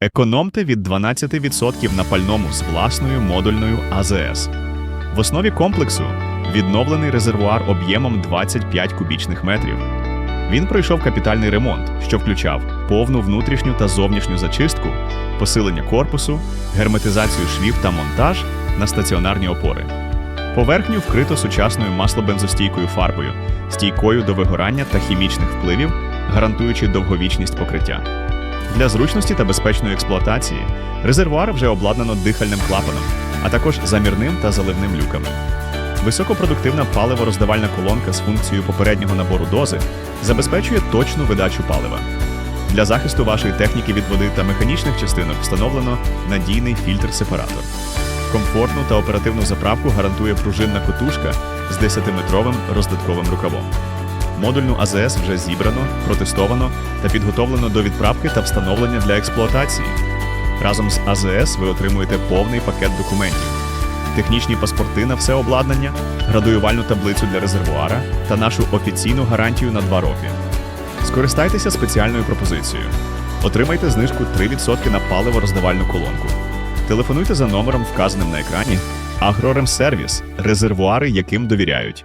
Економте від 12% на пальному з власною модульною АЗС. В основі комплексу відновлений резервуар об'ємом 25 кубічних метрів. Він пройшов капітальний ремонт, що включав повну внутрішню та зовнішню зачистку, посилення корпусу, герметизацію швів та монтаж на стаціонарні опори. Поверхню вкрито сучасною маслобензостійкою фарбою, стійкою до вигорання та хімічних впливів, гарантуючи довговічність покриття. Для зручності та безпечної експлуатації резервуар вже обладнано дихальним клапаном, а також замірним та заливним люками. Високопродуктивна паливороздавальна колонка з функцією попереднього набору дози забезпечує точну видачу палива. Для захисту вашої техніки від води та механічних частинок встановлено надійний фільтр-сепаратор. Комфортну та оперативну заправку гарантує пружинна котушка з 10-метровим роздатковим рукавом. Модульну АЗС вже зібрано, протестовано та підготовлено до відправки та встановлення для експлуатації. Разом з АЗС ви отримуєте повний пакет документів, технічні паспорти на все обладнання, градуювальну таблицю для резервуара та нашу офіційну гарантію на 2 роки. Скористайтеся спеціальною пропозицією. Отримайте знижку 3% на паливо-роздавальну колонку. Телефонуйте за номером, вказаним на екрані. Агроремсервіс резервуари, яким довіряють.